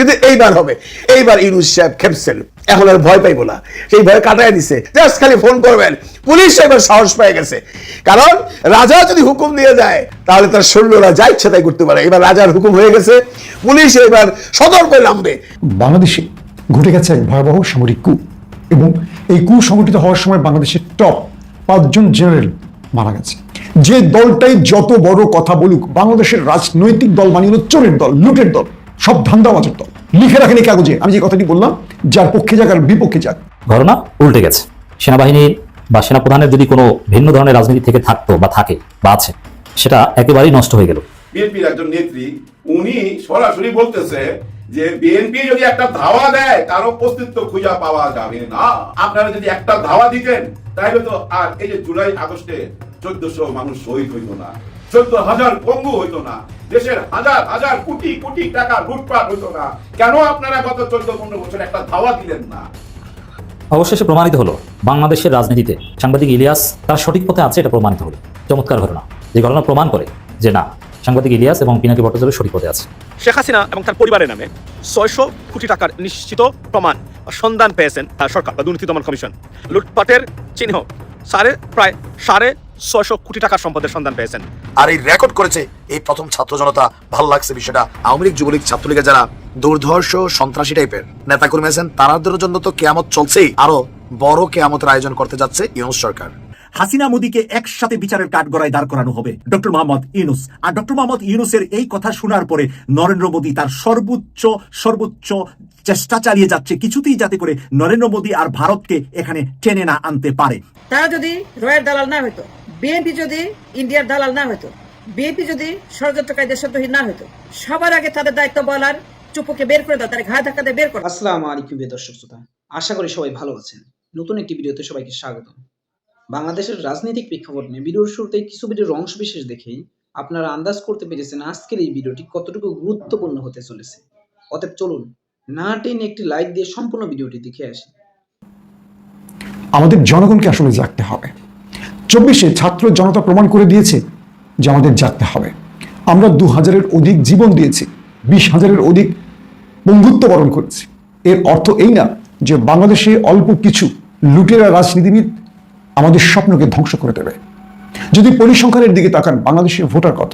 কিন্তু এইবার হবে। এইবার ইউনুস সাহেব খেপছেন। এখন আর ভয় পাইবো না। সেই ভয় কাটায় দিছে। জাস্ট খালি ফোন করবেন। পুলিশ এবার সাহস পেয়ে গেছে। কারণ রাজা যদি হুকুম দিয়ে যায়, তাহলে তার সৈন্যরা যা ইচ্ছা তাই করতে পারে। এবার রাজার হুকুম হয়ে গেছে। পুলিশ এবার সতর্ক নামবে। বাংলাদেশে ঘটে গেছে এক ভয়াবহ সামরিক কু এবং এই কু সংগঠিত হওয়ার সময় বাংলাদেশের টপ পাঁচজন জেনারেল মারা গেছে। যে দলটাই যত বড় কথা বলুক, বাংলাদেশের রাজনৈতিক দল মানে হলো চোরের দল, লুটের দল। সব ধান্দাবাজের দল লিখে রাখেন এই কাগজে। আমি যে কথাটি বললাম যার পক্ষে যাক আর বিপক্ষে যাক। ঘটনা উল্টে গেছে। সেনাবাহিনীর বা সেনাপ্রধানের যদি কোনো ভিন্ন ধরনের রাজনীতি থেকে থাকতো বা থাকে বা আছে সেটা একেবারেই নষ্ট হয়ে গেল। বিএনপির একজন নেত্রী উনি সরাসরি বলতেছে যে বিএনপি যদি একটা ধাওয়া দেয় তার অস্তিত্ব খুঁজে পাওয়া যাবে না। আপনারা যদি একটা ধাওয়া দিতেন তাহলে তো আর এই যে জুলাই আগস্টে চোদ্দশো মানুষ শহীদ হইতো না। চোদ্দ হাজার পঙ্গু হইতো না। দেশের হাজার হাজার কোটি কোটি টাকা লুটপাট হইতো না। কেন আপনারা গত চোদ্দ পনেরো বছর একটা ধাওয়া দিলেন না? অবশেষে প্রমাণিত হলো বাংলাদেশের রাজনীতিতে সাংবাদিক ইলিয়াস তার সঠিক পথে আছে এটা প্রমাণিত হলো। চমৎকার ঘটনা। যে ঘটনা প্রমাণ করে যে না সাংবাদিক ইলিয়াস এবং পিনাকি ভট্টাচার্য সঠিক পথে আছে। শেখ হাসিনা এবং তার পরিবারের নামে ছয়শো কোটি টাকার নিশ্চিত প্রমাণ সন্ধান পেয়েছেন সরকার বা দুর্নীতি দমন কমিশন। লুটপাটের চিহ্ন সাড়ে প্রায় সাড়ে ছয়শো কোটি টাকার সম্পদের সন্ধান পেয়েছেন। আর এই রেকর্ড করেছে এই প্রথম ছাত্র জনতা। ভালো লাগছে বিষয়টা। আওয়ামী লীগ যুবলীগ ছাত্রলীগের যারা দুর্ধর্ষ সন্ত্রাসী টাইপের নেতা কর্মী আছেন তারাদের জন্য তো কেয়ামত চলছেই। আরও বড় কেয়ামতের আয়োজন করতে যাচ্ছে ইউনুস সরকার। হাসিনা মোদীকে একসাথে বিচারের কাঠগড়ায় দাঁড় করানো হবে। ডক্টর মোহাম্মদ ইউনুস। আর ডক্টর মোহাম্মদ ইউনুসের এই কথা শোনার পরে নরেন্দ্র মোদী তার সর্বোচ্চ সর্বোচ্চ চেষ্টা চালিয়ে যাচ্ছে কিছুতেই যাতে করে নরেন্দ্র মোদী আর ভারতকে এখানে টেনে না আনতে পারে। তারা যদি রয়ের দালাল না হতো বিএনপি যদি ইন্ডিয়ার দালাল না হতো বিএনপি যদি ষড়যন্ত্রকারী দেশদ্রোহী না হতো সবার আগে তাদের দায়িত্ব বলার চুপুকে বের করে দাও তার ঘায়ে ধাক্কা দিয়ে বের করো। আসসালামু আলাইকুম প্রিয় দর্শক শ্রোতা আশা করি সবাই ভালো আছেন। নতুন একটি ভিডিওতে সবাইকে স্বাগত বাংলাদেশের রাজনৈতিক প্রেক্ষাপট নিয়ে ভিডিওর শুরুতে কিছু ভিডিওর অংশ বিশেষ দেখেই আপনারা আন্দাজ করতে পেরেছেন আজকের এই ভিডিওটি কতটুকু গুরুত্বপূর্ণ হতে চলেছে। অতএব চলুন না টেনে একটি লাইক দিয়ে সম্পূর্ণ ভিডিওটি দেখে আসি। আমাদের জনগণকে আসলে জাগতে হবে। চব্বিশে ছাত্র জনতা প্রমাণ করে দিয়েছে যে আমাদের জাগতে হবে। আমরা দু হাজারের অধিক জীবন দিয়েছি বিশ হাজারের অধিক বন্ধুত্ব বরণ করেছি। এর অর্থ এই না যে বাংলাদেশে অল্প কিছু লুটেরা রাজনীতিবিদ আমাদের স্বপ্নকে ধ্বংস করে দেবে। যদি পরিসংখ্যানের দিকে তাকান, বাংলাদেশের ভোটার কত?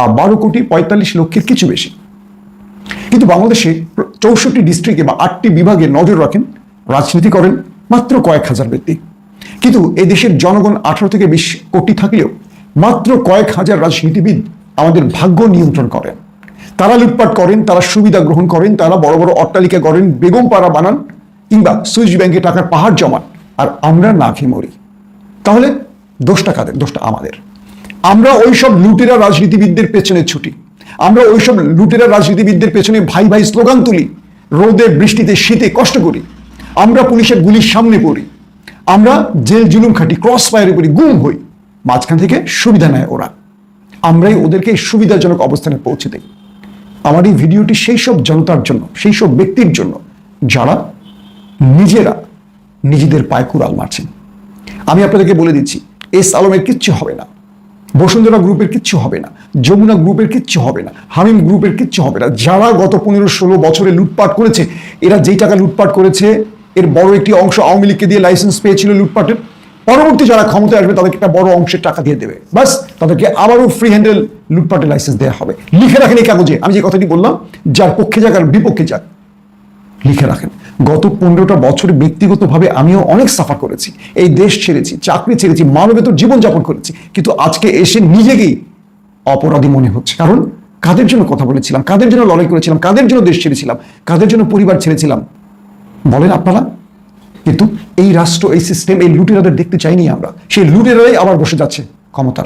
আর বারো কোটি পঁয়তাল্লিশ লক্ষের কিছু বেশি। কিন্তু বাংলাদেশে চৌষট্টি ডিস্ট্রিক্টে বা আটটি বিভাগে নজর রাখেন, রাজনীতি করেন মাত্র কয়েক হাজার ব্যক্তি। কিন্তু এই দেশের জনগণ আঠারো থেকে বিশ কোটি থাকলেও মাত্র কয়েক হাজার রাজনীতিবিদ আমাদের ভাগ্য নিয়ন্ত্রণ করেন। তারা লুটপাট করেন, তারা সুবিধা গ্রহণ করেন, তারা বড় বড় অট্টালিকা করেন বেগম পাড়া বানান কিংবা সুইচ ব্যাংকে টাকার পাহাড় জমান আর আমরা না খেয়ে মরি। তাহলে দোষটা কাদের? দোষটা আমাদের। আমরা ওইসব লুটেরা রাজনীতিবিদদের পেছনে ছুটি। আমরা ওইসব লুটেরা রাজনীতিবিদদের পেছনে ভাই ভাই স্লোগান তুলি, রোদে, বৃষ্টিতে, শীতে কষ্ট করি। আমরা পুলিশের গুলির সামনে পড়ি। আমরা জেল জুলুম খাটি ক্রস ফায়ারে পড়ি, গুম হই। মাঝখান থেকে সুবিধা নেয় ওরা। আমরাই ওদেরকে সুবিধাজনক অবস্থানে পৌঁছে দেই। আমার এই ভিডিওটি সেই সব জনতার জন্য, সেই সব ব্যক্তির জন্য, যারা নিজেরা নিজেদের পায়ে কুড়াল মারছেন। আমি আপনাদেরকে বলে দিচ্ছি, এস আলমের কিচ্ছু হবে না, বসুন্ধরা গ্রুপের কিচ্ছু হবে না, যমুনা গ্রুপের কিচ্ছু হবে না, হামিম গ্রুপের কিচ্ছু হবে না। যারা গত পনেরো ষোলো বছরে লুটপাট করেছে, এরা যেই টাকা লুটপাট করেছে এর বড় একটি অংশ আওয়ামী লীগকে দিয়ে লাইসেন্স পেয়েছিল লুটপাটের। পরবর্তী যারা ক্ষমতায় আসবে, তাদেরকে একটা বড় অংশের টাকা দিয়ে দেবে। বাস তাদেরকে আবারও ফ্রি হ্যান্ডেল লুটপাটের লাইসেন্স দেওয়া হবে। লিখে রাখেন এই কাগজে। আমি যে কথাটি বললাম, যার পক্ষে যাক আর বিপক্ষে যাক, লিখে রাখেন। গত পনেরোটা বছরে ব্যক্তিগতভাবে আমিও অনেক সাফার করেছি। এই দেশ ছেড়েছি, চাকরি ছেড়েছি, মানবেতর জীবনযাপন করেছি। কিন্তু আজকে এসে নিজেকেই অপরাধী মনে হচ্ছে। কারণ কাদের জন্য কথা বলেছিলাম? কাদের জন্য লড়াই করেছিলাম? কাদের জন্য দেশ ছেড়েছিলাম? কাদের জন্য পরিবার ছেড়েছিলাম? বলেন আপনারা? কিন্তু এই রাষ্ট্র, এই সিস্টেম এই লুটেরাদের দেখতে চাইনি আমরা। সেই লুটেরাই আবার বসে যাচ্ছে ক্ষমতার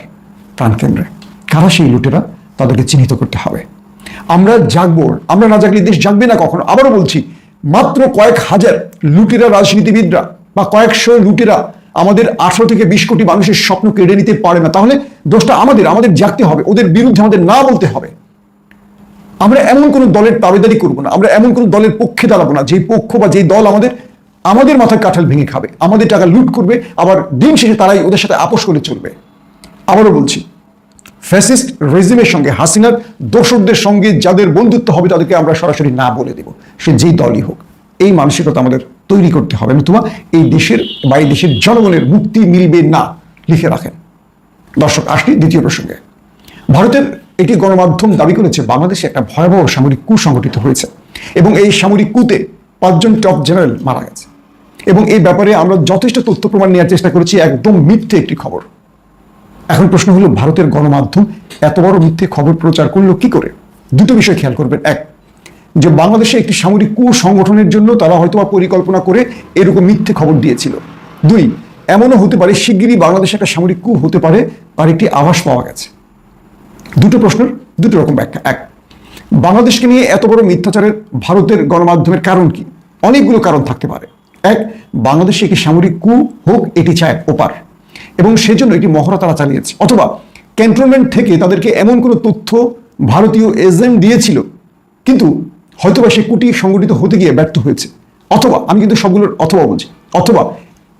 প্রাণকেন্দ্রে কারা সেই লুটেরা? তাদেরকে চিহ্নিত করতে হবে। আমরা জাগবো, আমরা না জাগলে দেশ জাগবে না কখনো। আবারও বলছি, মাত্র কয়েক হাজার লুটেরা, রাজনীতিবিদরা বা কয়েকশো লুটেরা আমাদের আঠারো থেকে বিশ কোটি মানুষের স্বপ্ন কেড়ে নিতে পারে না। তাহলে দোষটা আমাদের আমাদের জাগতে হবে। ওদের বিরুদ্ধে আমাদের না বলতে হবে। আমরা এমন কোনো দলের তাবেদারি করব না, আমরা এমন কোনো দলের পক্ষে দাঁড়াবো না যে পক্ষ বা যেই দল আমাদের আমাদের মাথায় কাঁঠাল ভেঙে খাবে, আমাদের টাকা লুট করবে, আবার দিন শেষে তারাই ওদের সাথে আপোষ করে চলবে। আবারও বলছি ফ্যাসিস্ট রেজিমের সঙ্গে হাসিনার দোসরদের সঙ্গে যাদের বন্ধুত্ব হবে তাদেরকে আমরা সরাসরি না বলে দেব, সে যেই দলই হোক। এই মানসিকতা আমাদের তৈরি করতে হবে। নতুবা এই দেশের বা এই দেশের জনগণের মুক্তি মিলবে না, লিখে রাখেন। দর্শক আসি দ্বিতীয় প্রসঙ্গে। ভারতের একটি গণমাধ্যম দাবি করেছে, বাংলাদেশে একটা ভয়াবহ সামরিক কু সংঘটিত হয়েছে এবং এই সামরিক কুতে পাঁচজন টপ জেনারেল মারা গেছে। এবং এই ব্যাপারে আমরা যথেষ্ট তথ্য প্রমাণ নেওয়ার চেষ্টা করেছি, একদম মিথ্যে একটি খবর। এখন প্রশ্ন হলো, ভারতের গণমাধ্যম এত বড় মিথ্যে খবর প্রচার করল কি করে? দুটো বিষয় খেয়াল করবেন। এক, যে বাংলাদেশে একটি সামরিক কু সংগঠনের জন্য তারা হয়তো পরিকল্পনা করে এরকম মিথ্যে খবর দিয়েছিল। দুই, এমনও হতে পারে, শিগগিরই বাংলাদেশে একটা সামরিক কু হতে পারে, তার একটি আভাস পাওয়া গেছে। দুটো প্রশ্নের দুটো রকম ব্যাখ্যা। এক, বাংলাদেশকে নিয়ে এত বড় মিথ্যাচারের ভারতের গণমাধ্যমের কারণ কি? অনেকগুলো কারণ থাকতে পারে। এক, বাংলাদেশে একটি সামরিক কু হোক, এটি চায় ওপার। এবং সেজন্য একটি মহড়া তারা চালিয়েছে। অথবা, ক্যান্টনমেন্ট থেকে তাদেরকে এমন কোনো তথ্য ভারতীয় এজেন্ট দিয়েছিল, কিন্তু হয়তোবা সে কুটি সংগঠিত হতে গিয়ে ব্যর্থ হয়েছে। অথবা, আমি কিন্তু সবগুলোর অথবা বলছি অথবা,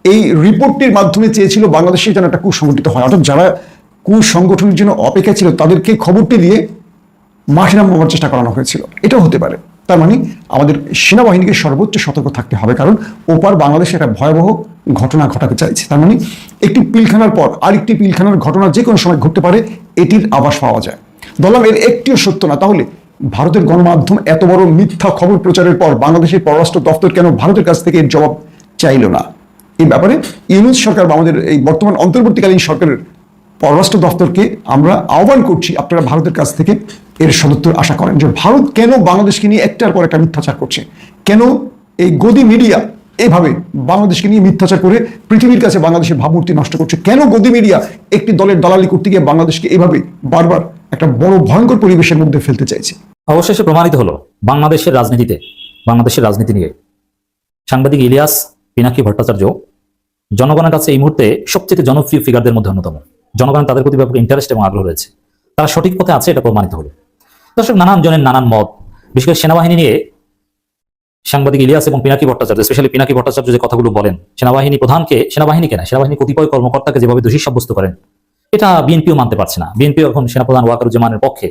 এই রিপোর্টটির মাধ্যমে চেয়েছিল বাংলাদেশে যেন একটা কুসংগঠিত হয়। অর্থাৎ যারা কুসংগঠনের জন্য অপেক্ষা ছিল, তাদেরকে খবরটি দিয়ে মাঠে নামাবার চেষ্টা করানো হয়েছিল। এটাও হতে পারে। তার মানে আমাদের সেনাবাহিনীকে সর্বোচ্চ সতর্ক থাকতে হবে, কারণ ওপার বাংলাদেশে একটা ভয়াবহ ঘটনা ঘটাতে চাইছে। তার মানে একটি পিলখানার পর আরেকটি পিলখানার ঘটনা যে কোনো সময় ঘটতে পারে, এটির আভাস পাওয়া যায়। বললাম এর একটিও সত্য না। তাহলে ভারতের গণমাধ্যম এত বড় মিথ্যা খবর প্রচারের পর বাংলাদেশের পররাষ্ট্র দপ্তর কেন ভারতের কাছ থেকে এর জবাব চাইল না? এই ব্যাপারে ইউনুস সরকার বা আমাদের এই বর্তমান অন্তর্বর্তীকালীন সরকারের পররাষ্ট্র দপ্তরকে আমরা আহ্বান করছি আপনারা ভারতের কাছ থেকে এর সদুত্তর আশা করেন যে ভারত কেন বাংলাদেশকে নিয়ে একটার পর একটা মিথ্যাচার করছে? কেন এই গদি মিডিয়া এইভাবে বাংলাদেশকে নিয়ে মিথ্যাচার করে পৃথিবীর কাছে বাংলাদেশের ভাবমূর্তি নষ্ট করছে? কেন গদি মিডিয়া একটি দলের দালালি করতে গিয়ে বাংলাদেশকে এভাবে বারবার একটা বড় ভয়ঙ্কর পরিবেশের মধ্যে ফেলতে চাইছে? অবশেষে প্রমাণিত হলো, বাংলাদেশের রাজনীতিতে, বাংলাদেশের রাজনীতি নিয়ে। সাংবাদিক ইলিয়াস, পিনাকি ভট্টাচার্য, জনগণের কাছে এই মুহূর্তে সবচেয়ে জনপ্রিয় ফিগারদের মধ্যে অন্যতম। জনগণের তাদের প্রতি ব্যাপক ইন্টারেস্ট এবং আগ্রহ রয়েছে। তারা সঠিক পথে আছে এটা প্রমাণিত হলো। দর্শক, নানান জনের নানান মত। বিশেষ করে সেনাবাহিনী নিয়ে সাংবাদিক ইলিয়াস এবং পিনাকি ভট্টাচার্য স্পেশালি পিনাকি ভট্টাচার্য যে কথাগুলো বলেন, সেনাবাহিনী প্রধানকে, সেনাবাহিনীকে না, সেনাবাহিনী কতিপয় কর্মকর্তাকে যেভাবে দোষী সাব্যস্ত করেন, এটা বিএনপিও মানতে পারছে না। বিএনপি এখন সেনাপ্রধান ওয়াকারুজ্জামানের পক্ষে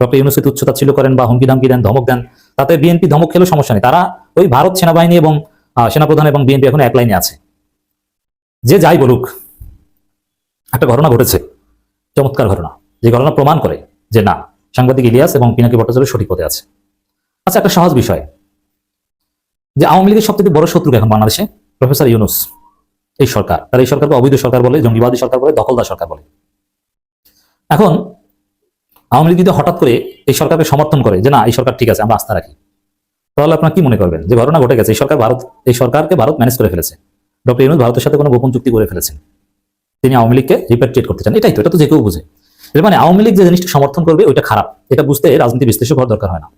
ডক্টর ইউনুসিত উচ্চতা ছিল করেন বা হুমকি ধামকি দেন, ধমক দেন, তাতে বিএনপি ধমক খেলেও সমস্যা নেই। তারা ওই ভারত সেনাবাহিনী এবং সেনাপ্রধান এবং বিএনপি এখন এক লাইনে আছে। যে যাই বলুক একটা ঘটনা ঘটেছে, চমৎকার ঘটনা, যে ঘটনা প্রমাণ করে যে না, সাংবাদিক ইলিয়াস এবং পিনাকি ভট্টাচার্য সঠিক পথে আছে। আচ্ছা একটা সহজ বিষয়। যে আওয়ামী লীগের সবথেকে বড় শত্রু এখন বাংলাদেশে প্রফেসর ইউনুস, এই সরকার। তার এই সরকারকে অবৈধ সরকার বলে, জঙ্গিবাদী সরকার বলে, দখলদার সরকার বলে। এখন, আওয়ামী লীগ যদি হঠাৎ করে এই সরকারকে সমর্থন করে যে না, এই সরকার ঠিক আছে, আমরা আস্থা রাখি, তাহলে আপনার কি মনে করবেন? যে ঘটনা ঘটে গেছে, এই সরকার ভারত, এই সরকারকে ভারত ম্যানেজ করে ফেলেছে। ডক্টর ইউনুস ভারতের সাথে কোনো গোপন চুক্তি করে ফেলেছেন। তিনি আওয়ামী লীগকে রিপ্যাট্রিয়েট করতে চান। এটাই তো, এটা তো যে কেউ বুঝে। এর মানে আওয়ামী লীগ যে জিনিসটা সমর্থন করবে, ওইটা খারাপ। এটা বুঝতে রাজনীতি বিশ্লেষক হওয়ার দরকার হয় না।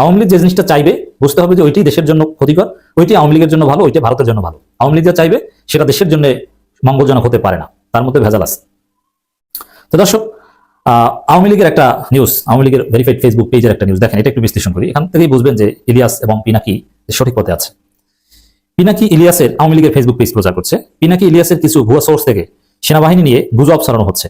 আওয়ামী লীগ যে জিনিসটা চাইবে, বুঝতে হবে যে ওইটি দেশের জন্য ক্ষতিকর ওইটি আওয়ামী লীগের জন্য ভালো ওইটি ভারতের জন্য ভালো। আওয়ামী লীগ যা চাইবে, সেটা দেশের জন্য মঙ্গলজনক হতে পারে না। তার মধ্যে ভেজাল আছে। তো দর্শক আওয়ামী লীগের একটা নিউজ আওয়ামী লীগের ভেরিফাইড ফেসবুক পেজের একটা নিউজ দেখেন, এটা একটু বিশ্লেষণ করি। এখান থেকেই বুঝবেন যে ইলিয়াস এবং পিনাকি সঠিক পথে আছে। পিনাকি ইলিয়াসের আওয়ামী লীগের ফেসবুক পেজ প্রচার করছে। পিনাকি ইলিয়াসের কিছু ভুয়া সোর্স থেকে সেনাবাহিনী নিয়ে গুজব ছড়ানো হচ্ছে।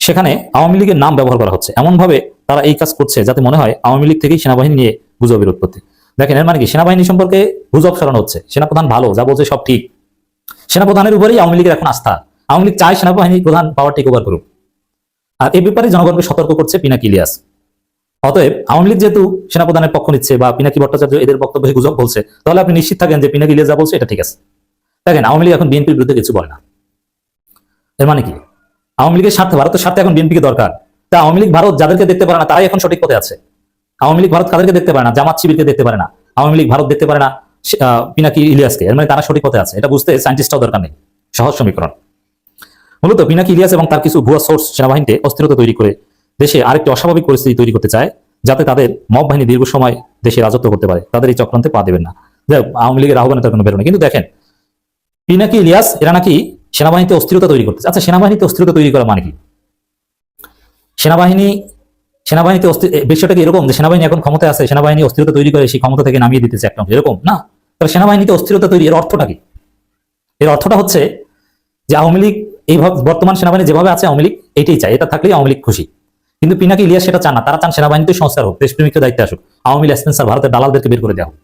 সেখানে আওয়ামী লীগের নাম ব্যবহার করা হচ্ছে। এমনভাবে তারা এই কাজ করছে যাতে মনে হয় আওয়ামী লীগ থেকেই সেনাবাহিনী নিয়ে গুজবের উৎপত্তি দেখেন, এর মানে কি? সেনাবাহিনী সম্পর্কে গুজব ছড়ানো হচ্ছে। সেনাপ্রধান ভালো, যা বলছে সব ঠিক। সেনাপ্রধানের উপরেই আওয়ামী লীগের এখন আস্থা। আওয়ামী লীগ চায় সেনাবাহিনী প্রধান পাওয়ার টেক ওভার করুক। আর এ ব্যাপারে জনগণকে সতর্ক করছে পিনাকি ইলিয়াস। অতএব আওয়ামী লীগ যেহেতু সেনাপ্রধানের পক্ষ নিচ্ছে বা পিনাকি ভট্টাচার্য এদের বক্তব্যে গুজব বলছে, তাহলে আপনি নিশ্চিত থাকেন যে পিনাকি ইলিয়াস যা বলছে, এটা ঠিক আছে। দেখেন, আওয়ামী লীগ এখন বিএনপির বিরুদ্ধে কিছু বলে না। এর মানে কি? আওয়ামী লীগের স্বার্থে ভারতের স্বার্থে এখন বিএনপিকে দরকার। তা আওয়ামী লীগ ভারত যাদেরকে দেখতে পারে না, তারাই এখন সঠিক পথে আছে। আওয়ামী লীগ ভারত কাদেরকে দেখতে পারে না? জামাত শিবিরকে দেখতে পারে না। আওয়ামী লীগ ভারত দেখতে পারে না পিনাকি ইলিয়াসকে। এর মানে তারা সঠিক পথে আছে। এটা বুঝতে সায়েন্টিস্টটাও দরকার নেই। সহজ সমীকরণ। মূলত পিনাকি ইলিয়াস এবং তার কিছু ভুয়া সোর্স সেনাবাহিনীতে অস্থিরতা তৈরি করে দেশে আরেকটি অস্বাভাবিক পরিস্থিতি তৈরি করতে চায়, যাতে তাদের মব বাহিনী দীর্ঘ সময় দেশে রাজত্ব করতে পারে। তাদের এই চক্রান্তে পা দেবেন না। যাই আওয়ামী লীগের আহ্বানে তার কোনো বেরোনে কিন্তু দেখেন, পিনাকি ইলিয়াস, এরা নাকি সেনাবাহিনীতে অস্থিরতা তৈরি করতেছে। আচ্ছা সেনাবাহিনীতে অস্থিরতা তৈরি করা মানে কি? সেনাবাহিনী, সেনাবাহিনীতে অস্থির বিষয়টা কি এরকম যে সেনাবাহিনী এখন ক্ষমতায় আছে, সেনাবাহিনী অস্থিরতা তৈরি করে সেই ক্ষমতা থেকে নামিয়ে দিতেছে একটা এরকম? না। তাহলে সেনাবাহিনীতে অস্থিরতা তৈরি, এর অর্থটা কি? এর অর্থটা হচ্ছে যে আওয়ামী লীগ এই বর্তমান সেনাবাহিনী যেভাবে আছে আওয়ামী লীগ, এটাই চায়, এটা থাকলেই আওয়ামী লীগ খুশি। কিন্তু পিনাকি ইলিয়াস সেটা চান না, তারা চান সেনাবাহিনীতে সংস্কার হোক দেশপ্রেমিকের দায়িত্বে আসুক, আওয়ামী লীগ স্পেন্সার ভারতের দালালদেরকে বের করে দেওয়া হোক।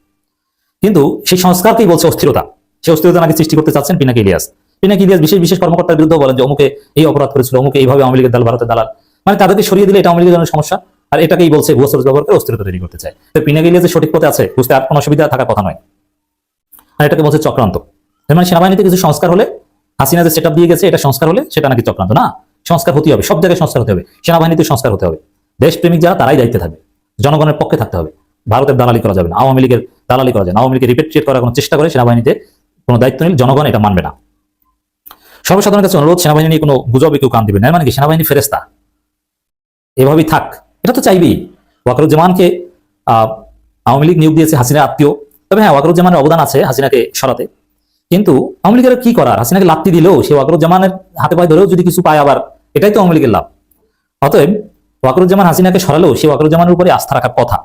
কিন্তু সেই সংস্কারকেই বলছে অস্থিরতা। সেই অস্থিরতা নাকি সৃষ্টি করতে চাচ্ছেন পিনাকি ইলিয়াস। পিনাকি ইলিয়াস বিশেষ বিশেষ কর্মকর্তার বিরুদ্ধে বলেন যে অমুকে এই অপরাধ করেছিল, অমুকে এইভাবে আওয়ামী লীগের দল ভারতের দালাল। মানে তাদেরকে সরিয়ে দিলে এটা আওয়ামী লীগের সমস্যা। আর এটাকেই বলছে ভুয়া সোর্স ব্যবহার করে অস্থিরতা তৈরি করতে চায়। তো পিনাকি ইলিয়াস সঠিক পথে আছে, বুঝতে আর কোনো অসুবিধা থাকার কথা নয়। আর এটাকে বলছে চক্রান্ত। মানে সেনাবাহিনীতে কিছু সংস্কার হলে হাসিনা যে সেট দিয়ে গেছে, এটা সংস্কার হলে সেটা নাকি চক্রান্ত। না, সংস্কার হতে হবে, সব জায়গায় সংস্কার হতে হবে। সেনাবাহিনীতে সংস্কার হতে হবে। দেশপ্রেমিক যারা, তারাই দায়িত্বে থাকবে। জনগণের পক্ষে থাকতে হবে। ভারতের দালালি করা যাবে না, আওয়ামী লীগের দালালি করা যায় না। আওয়ামী লীগের রিপেট্রিয়েট করার কোনো চেষ্টা করে সেনাবাহিনীতে কোনো দায়িত্ব নিলে জনগণ এটা মানবে না। সর্বসাধারণের কাছে অনুরোধ, সেনাবাহিনী নিয়ে কোনো গুজবে কেউ কান দিবে না। মানে কি? সেনাবাহিনী ফেরেস্তা এভাবেই থাক। এটা তো চাইবেই। ওয়াকরুজ্জামানকে আওয়ামী লীগ নিয়োগ দিয়েছে হাসিনার আত্মীয়। তবে হ্যাঁ ওয়াকরুজ্জামানের অবদান আছে হাসিনাকে সরাতে। কিন্তু আওয়ামী লীগের কি করার? হাসিনাকে লাত্তি দিলেও, সে ওয়াকরুজ্জামানের হাতে পায়ে ধরেও যদি কিছু পায় আবার, এটাই তো আওয়ামী লীগের লাভ। অতএব ওয়াকরুজ্জামান হাসিনাকে সরালেও সে ওয়াকরুজ্জামানের উপরে আস্থা রাখার কথা।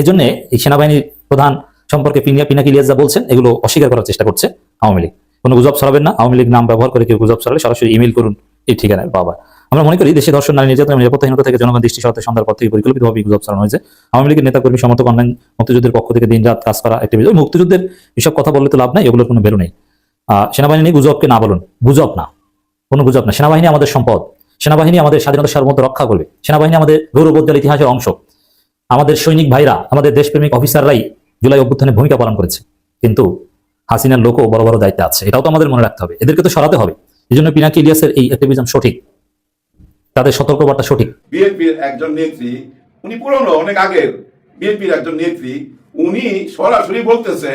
এই জন্য এই সেনাবাহিনীর প্রধান সম্পর্কে পিনিয়া পিনাকি ইলিয়াস যা বলছেন, এগুলো অস্বীকার করার চেষ্টা করছে আওয়ামী লীগ। কোনো গুজব ছড়াবেন না। আওয়ামী লীগ নাম ব্যবহার করে কেউ গুজব ছড়ালে সরাসরি ইমেল করুন এই ঠিকানায়, বাবা। আমরা মনে করি দেশে দর্শন নারী নির্যাতন নিরাপত্তাহীনতা থেকে জনগণ দৃষ্টি সরাতে সন্ধ্যার পর থেকে পরিকল্পিতভাবে গুজব ছড়ানো হয়েছে। আওয়ামী লীগের নেতাকর্মী, সমর্থক অনলাইন মুক্তিযুদ্ধের পক্ষ থেকে দিন রাত কাজ করা একটি বিষয়। মুক্তিযুদ্ধের এসব কথা বললে তো লাভ নাই, এগুলোর কোনো বেরো নেই। সেনাবাহিনী নিয়ে গুজবকে না বলুন। গুজব না। কোনো গুজব না। সেনাবাহিনী আমাদের সম্পদ। সেনাবাহিনী আমাদের স্বাধীনতা সার্বভৌমত্ব রক্ষা করবে। সেনাবাহিনী আমাদের গৌরবোজ্জ্বল ইতিহাসের অংশ। আমাদের সৈনিক ভাইরা, আমাদের দেশপ্রেমিক অফিসাররাই জুলাই অভ্যুত্থানে ভূমিকা পালন করেছে। কিন্তু হাসিনার লোকও বড় বড় দায়িত্ব আছে। এটাও তো আমাদের মনে রাখতে হবে। এদেরকে তো সরাতে হবে। এই জন্য পিনাকি ইলিয়াসের এই অ্যাক্টিভিজম সঠিক। তাদের সতর্কবার্তা সঠিক। বিএনপির একজন নেত্রী, উনি পুরনো, অনেক আগের। বিএনপির একজন নেত্রী, উনি সরাসরি বলতেছে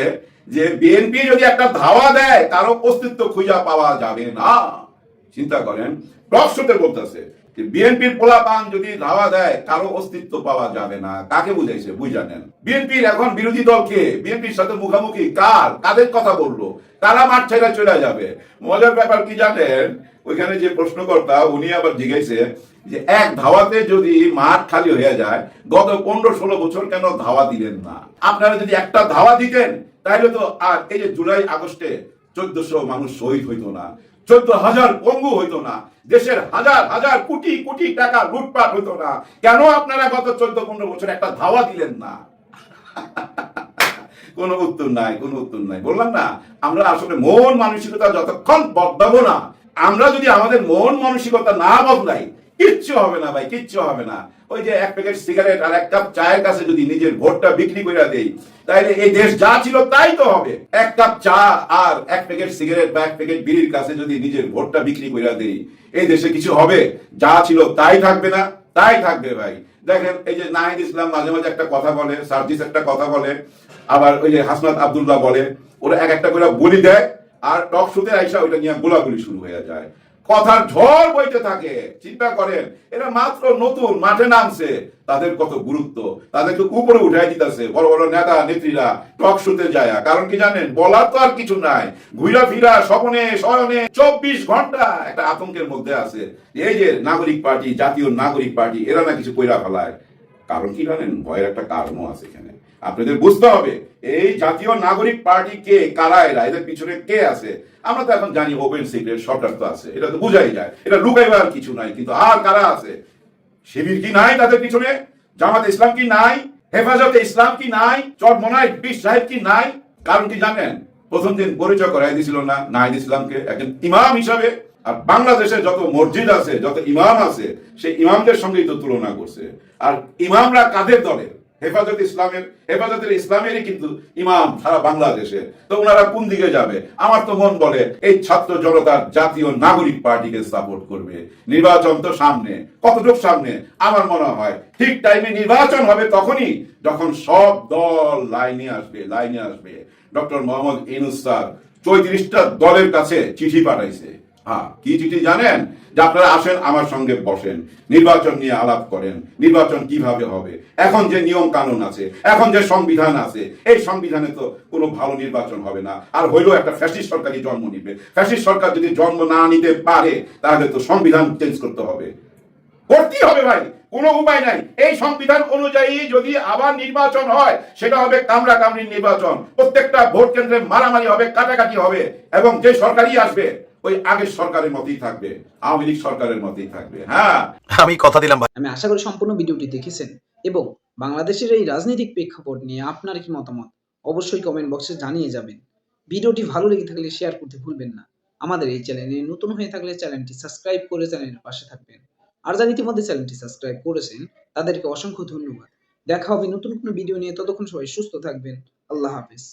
যে বিএনপি যদি একটা ধাওয়া দেয় কারও অস্তিত্ব খুঁজে পাওয়া যাবে না। চিন্তা করেন। প্রশ্নতে বলতেছে বিএনপির পোলাপান যদি ধাওয়া দেয়, কারও অস্তিত্ব পাওয়া যাবে না। কাকে বুঝাইছে? বুঝানেন। বিএনপির এখন বিরোধী দলকে বিএনপির সাথে মুখামুখি কার? কাদের কথা বলল? কারা মাঠ ছেড়ে চলে যাবে। মজার ব্যাপার কি জানেন? ওইখানে যে প্রশ্নকর্তা, উনি আবার জিজ্ঞাসে যে, এক ধাওয়াতে যদি মাঠ খালি হয়ে যায়, গত পনেরো ষোলো বছর কেন ধাওয়া দিলেন না? আপনারা যদি একটা ধাওয়া দিতেন তাহলে তো আর এই যে জুলাই আগস্টে চোদ্দশো মানুষ শহীদ হইতো না। চোদ্দ হাজার পঙ্গু হইতো না। দেশের হাজার হাজার কোটি কোটি টাকা লুটপাট হইতো না। কেন আপনারা গত চোদ্দ পনেরো বছর একটা ধাওয়া দিলেন না? কোন উত্তর নাই, কোন উত্তর নাই। বললাম না, আমরা আসলে মন মানসিকতা যতক্ষণ বদলাবো না, আমরা যদি আমাদের মন মানসিকতা না বদলাই কিচ্ছু হবে না ভাই, কিচ্ছু হবে না। ওই যে এক প্যাকেট সিগারেট আর এক কাপ চায়ের কাছে যদি নিজের ভোটটা বিক্রি করে দেই, তাহলে এই দেশ যা ছিল তাই তো হবে। এক কাপ চা আর এক প্যাকেট সিগারেট বা এক প্যাকেট বিড়ির কাছে যদি নিজের ভোটটা বিক্রি করে দেই, এই দেশে কিছু হবে? যা ছিল তাই থাকবে না? তাই থাকবে ভাই। দেখেন, এই যে নাহিদ ইসলাম মাঝে মাঝে একটা কথা বলে, সার্জিস একটা কথা বলে, আবার ওই যে হাসনাত আব্দুল্লাহ বলে, ওরা এক একটা করে বলি দেয়, আর টক শুতে আইসা ওইটা নিয়ে গোলাগুলি শুরু হয়ে যায়। কথার ঝড় বইতে থাকে। চিন্তা করেন, এরা মাত্র নতুন, মাঠে নামছে। তাদের কত গুরুত্ব, তাদেরকে উপরে উঠাই দিতেছে। বড় বড় নেতা, নেত্রীরা টক শুতে যায়। কারণ কি জানেন, বলার তো আর কিছু নাই। ঘুরা ফিরা, স্বপনে শয়নে চব্বিশ ঘণ্টা একটা আতঙ্কের মধ্যে আছে। এই যে নাগরিক পার্টি, জাতীয় নাগরিক পার্টি, এরা না কিছু কইরা ফেলায়। কারণ কি জানেন, ভয়ের একটা কারণও আছে এখানে। আপনাদের বুঝতে হবে, এই জাতীয় নাগরিক পার্টি কে, কারা এরা, এদের পিছনে কে আছে? আমরা তো এখন জানি ওপেন সিক্রেট সরকার তো আছে, এটা তো বুঝাই যায়। এটা লুকাইবার কিছু নাই, কিন্তু আর কারা আছে? শিবির কি নাই তাদের পিছনে? জামাত ইসলাম কি নাই? হেফাজতে ইসলাম কি নাই? চরমনাই বিশ সাহেব কি নাই? কারণ কি জানেন? প্রথম দিন পরিচয় করাই দিছিল না নাহিদ ইসলামকে একজন ইমাম হিসাবে। আর বাংলাদেশে যত মসজিদ আছে, যত ইমাম আছে, সেই ইমামদের সঙ্গেই তো তুলনা করছে। আর ইমামরা কাদের দলের হেফাজত ইসলামের, হেফাজতের ইসলামেরই কিন্তু ইমাম সারা বাংলাদেশে। তো ওনারা কোন দিকে যাবে? আমার তো মন বলে, এই ছাত্র জনতার জাতীয় নাগরিক পার্টিকে সাপোর্ট করবে। নির্বাচন তো সামনে, কতটুকু সামনে? আমার মনে হয় ঠিক টাইমে নির্বাচন হবে তখনই, যখন সব দল লাইনে আসবে লাইনে আসবে। ডক্টর মোহাম্মদ ইনুস স্যার চৌত্রিশটা দলের কাছে চিঠি পাঠাইছে। হ্যাঁ কি চিঠি জানেন? যে আপনারা আসেন, আমার সঙ্গে বসেন, নির্বাচন নিয়ে আলাপ করেন, নির্বাচন কীভাবে হবে? এখন যে নিয়ম কানুন আছে, এখন যে সংবিধান আছে, এই সংবিধানে তো কোনো ভালো নির্বাচন হবে না। আর হইলেও একটা ফ্যাসিস্ট সরকারই জন্ম নিবে? ফ্যাসিস্ট সরকার যদি জন্ম না নিতে পারে, তাহলে তো সংবিধান চেঞ্জ করতে হবে। করতেই হবে ভাই, কোনো উপায় নাই। এই সংবিধান অনুযায়ী যদি আবার নির্বাচন হয়, সেটা হবে কামরা কামড়ির নির্বাচন। প্রত্যেকটা ভোট কেন্দ্রে মারামারি হবে, কাটাকাটি হবে, এবং যে সরকারই আসবে ওই আগের সরকারের মতোই থাকবে আওয়ামী লীগ সরকারের মতোই থাকবে হ্যাঁ? আমি কথা দিলাম আমি আশা করি সম্পূর্ণ ভিডিওটি দেখেছেন। এবং বাংলাদেশের এই রাজনৈতিক প্রেক্ষাপট নিয়ে আপনার কি মতামত? অবশ্যই কমেন্ট বক্সে জানিয়ে যাবেন। ভিডিওটি ভালো লেগে থাকলে শেয়ার করতে ভুলবেন না। আমাদের এই চ্যানেলে নতুন হয়ে থাকলে চ্যানেলটি সাবস্ক্রাইব করে চ্যানেলের পাশে থাকবেন। আর যারা ইতিমধ্যে চ্যানেলটি সাবস্ক্রাইব করেছেন তাদেরকে অসংখ্য ধন্যবাদ। দেখা হবে নতুন কোনো ভিডিও নিয়ে। ততক্ষণ সবাই সুস্থ থাকবেন। আল্লাহ হাফিজ।